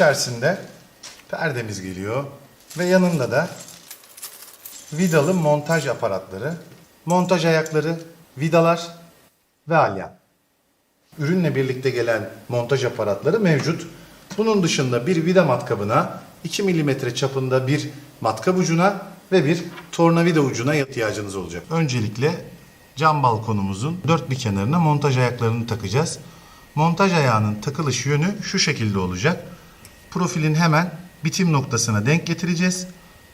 İçerisinde perdemiz geliyor ve yanında da vidalı montaj aparatları, montaj ayakları, vidalar ve alyan. Ürünle birlikte gelen montaj aparatları mevcut. Bunun dışında bir vida matkabına 2 mm çapında bir matkap ucuna ve bir tornavida ucuna ihtiyacınız olacak. Öncelikle cam balkonumuzun dört bir kenarına montaj ayaklarını takacağız. Montaj ayağının takılış yönü şu şekilde olacak. Profilin hemen bitim noktasına denk getireceğiz.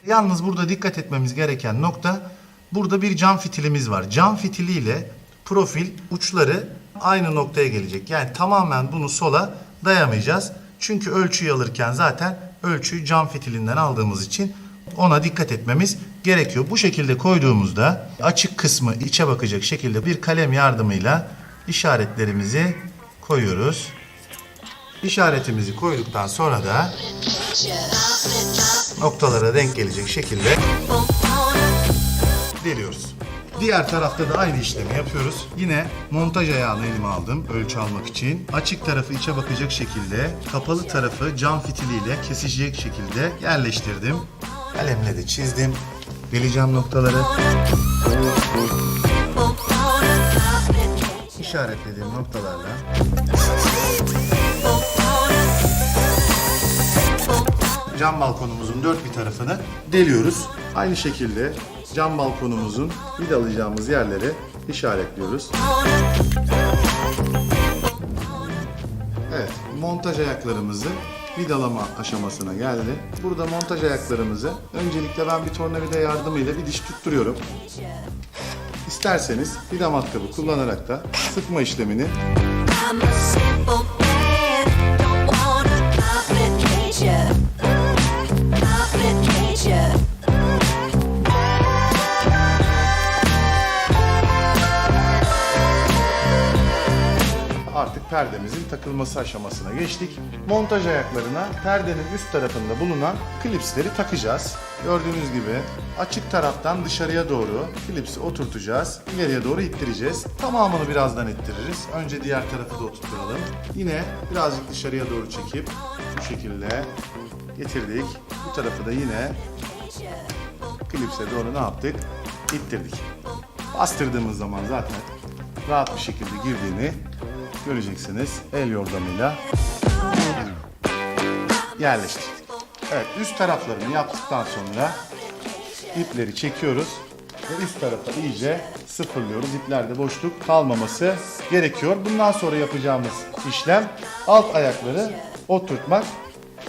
Yalnız burada dikkat etmemiz gereken nokta burada bir cam fitilimiz var. Cam fitiliyle profil uçları aynı noktaya gelecek. Yani tamamen bunu sola dayamayacağız. Çünkü ölçüyü alırken zaten ölçüyü cam fitilinden aldığımız için ona dikkat etmemiz gerekiyor. Bu şekilde koyduğumuzda açık kısmı içe bakacak şekilde bir kalem yardımıyla işaretlerimizi koyuyoruz. İşaretimizi koyduktan sonra da noktalara denk gelecek şekilde deliyoruz. Diğer tarafta da aynı işlemi yapıyoruz. Yine montaj ayağını elime aldım ölçü almak için. Açık tarafı içe bakacak şekilde, kapalı tarafı cam fitiliyle kesişecek şekilde yerleştirdim. Kalemle de çizdim. Deleceğim noktaları. İşaretlediğim noktalarla cam balkonumuzun dört bir tarafını deliyoruz. Aynı şekilde cam balkonumuzun vidalayacağımız yerleri işaretliyoruz. Evet, montaj ayaklarımızı vidalama aşamasına geldi. Burada montaj ayaklarımızı öncelikle ben bir tornavida yardımıyla bir diş tutturuyorum. İsterseniz vida matkabı kullanarak da sıkma işlemini perdemizin takılması aşamasına geçtik. Montaj ayaklarına perdenin üst tarafında bulunan klipsleri takacağız. Gördüğünüz gibi açık taraftan dışarıya doğru klipsi oturtacağız. İleriye doğru ittireceğiz. Tamamını birazdan ittiririz. Önce diğer tarafı da oturtturalım. Yine birazcık dışarıya doğru çekip bu şekilde getirdik. Bu tarafı da yine klipse doğru ne yaptık? İttirdik. Bastırdığımız zaman zaten rahat bir şekilde girdiğini göreceksiniz. El yordamıyla yerleştirdik. Evet üst taraflarını yaptıktan sonra ipleri çekiyoruz ve üst tarafa iyice sıfırlıyoruz. İplerde boşluk kalmaması gerekiyor. Bundan sonra yapacağımız işlem alt ayakları oturtmak.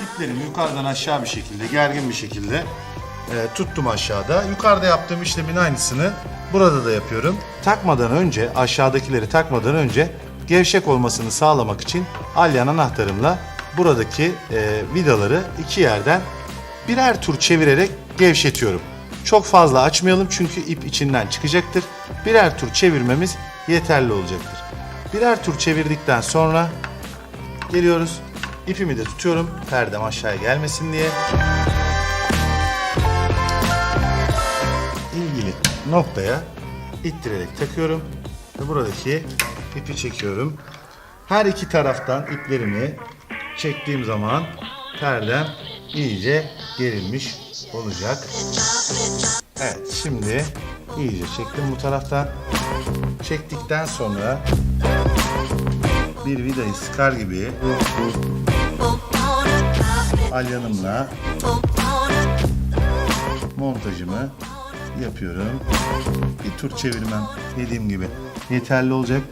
İplerimi yukarıdan aşağı bir şekilde gergin bir şekilde e, tuttum aşağıda. Yukarıda yaptığım işlemin aynısını burada da yapıyorum. Takmadan önce aşağıdakileri takmadan önce gevşek olmasını sağlamak için alyan anahtarımla buradaki e, vidaları iki yerden birer tur çevirerek gevşetiyorum. Çok fazla açmayalım çünkü ip içinden çıkacaktır. Birer tur çevirmemiz yeterli olacaktır. Birer tur çevirdikten sonra geliyoruz. İpimi de tutuyorum perdem aşağıya gelmesin diye. ilgili noktaya ittirerek takıyorum ve buradaki ipi çekiyorum. Her iki taraftan iplerimi çektiğim zaman perdem iyice gerilmiş olacak. Evet şimdi iyice çektim bu taraftan. Çektikten sonra bir vidayı sıkar gibi alyanımla montajımı yapıyorum. Bir tur çevirmem dediğim gibi yeterli olacak.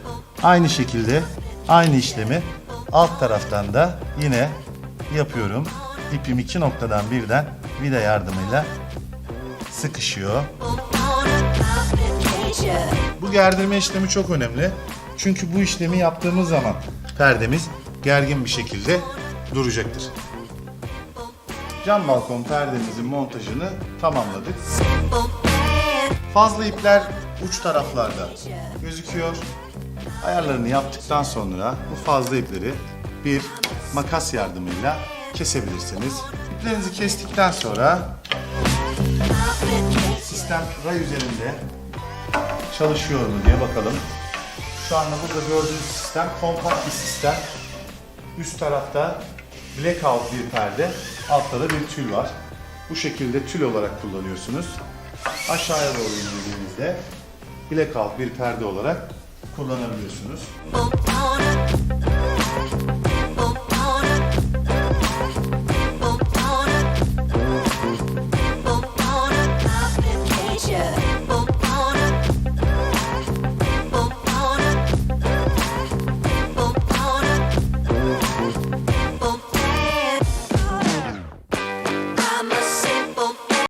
Aynı şekilde aynı işlemi alt taraftan da yine yapıyorum. İpim iki noktadan birden vida yardımıyla sıkışıyor. Bu gerdirme işlemi çok önemli. Çünkü bu işlemi yaptığımız zaman perdemiz gergin bir şekilde duracaktır. Cam balkon perdemizin montajını tamamladık. Fazla ipler uç taraflarda gözüküyor. Ayarlarını yaptıktan sonra bu fazla ipleri bir makas yardımıyla kesebilirsiniz. İplerinizi kestikten sonra sistem ray üzerinde çalışıyor mu diye bakalım. Şu anda burada gördüğünüz sistem kompakt bir sistem. Üst tarafta blackout bir perde, altta da bir tül var. Bu şekilde tül olarak kullanıyorsunuz. Aşağıya doğru indirdiğinizde blackout bir perde olarak kullanabiliyorsunuz.